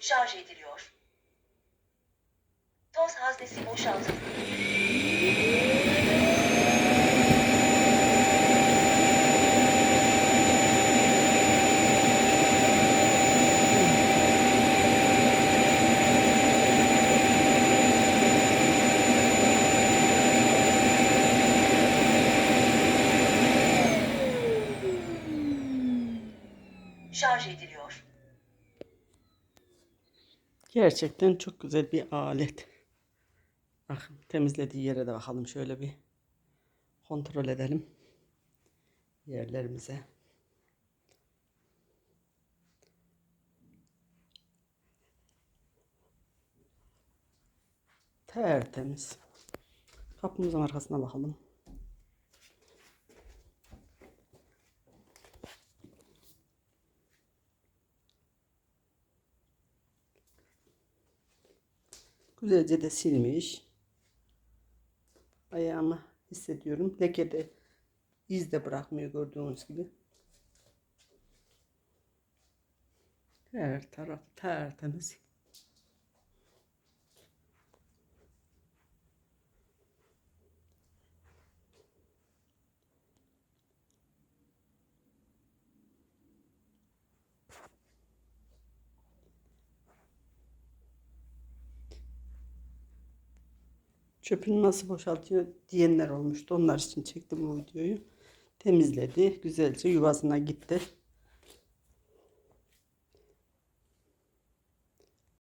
Şarj ediliyor. Toz haznesi boşaltıldı. Şarj ediliyor. Gerçekten çok güzel bir alet. Bakın temizlediği yere de bakalım şöyle bir kontrol edelim. Yerlerimize. Tertemiz. Kapımızın arkasına bakalım. Güzelce de silmiş. Ayağımı hissediyorum. Leke de iz de bırakmıyor gördüğünüz gibi. Her taraf tertemiz. Çöpünü nasıl boşaltıyor diyenler olmuştu. Onlar için çektim bu videoyu. Temizledi. Güzelce yuvasına gitti.